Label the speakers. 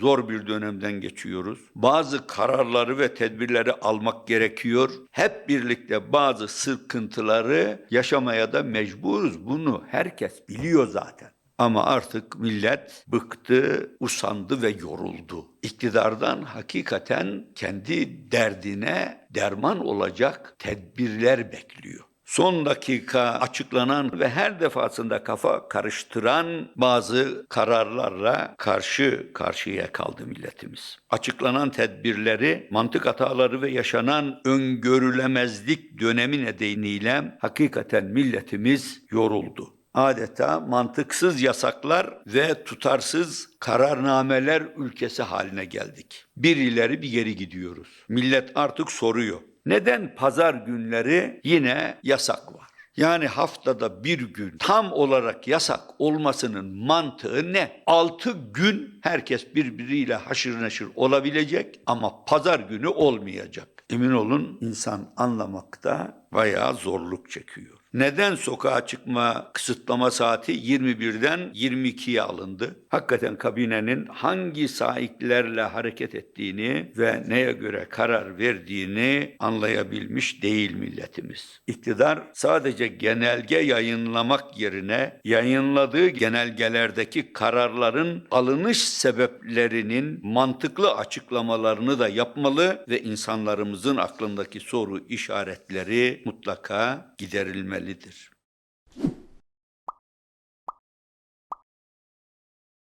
Speaker 1: zor bir dönemden geçiyoruz. Bazı kararları ve tedbirleri almak gerekiyor. Hep birlikte bazı sıkıntıları yaşamaya da mecburuz. Bunu herkes biliyor zaten. Ama artık millet bıktı, usandı ve yoruldu. İktidardan hakikaten kendi derdine derman olacak tedbirler bekliyor. Son dakika açıklanan ve her defasında kafa karıştıran bazı kararlarla karşı karşıya kaldı milletimiz. Açıklanan tedbirleri, mantık hataları ve yaşanan öngörülemezlik dönemi nedeniyle hakikaten milletimiz yoruldu adeta mantıksız yasaklar ve tutarsız kararnameler ülkesi haline geldik. Bir ileri bir geri gidiyoruz. Millet artık soruyor. Neden pazar günleri yine yasak var? Yani haftada bir gün tam olarak yasak olmasının mantığı ne? Altı gün herkes birbiriyle haşır neşir olabilecek ama pazar günü olmayacak. Emin olun insan anlamakta bayağı zorluk çekiyor. Neden sokağa çıkma kısıtlama saati 21'den 22'ye alındı? Hakikaten kabinenin hangi sahiplerle hareket ettiğini ve neye göre karar verdiğini anlayabilmiş değil milletimiz. İktidar sadece genelge yayınlamak yerine yayınladığı genelgelerdeki kararların alınış sebeplerinin mantıklı açıklamalarını da yapmalı ve insanlarımızın aklındaki soru işaretleri mutlaka giderilmelidir.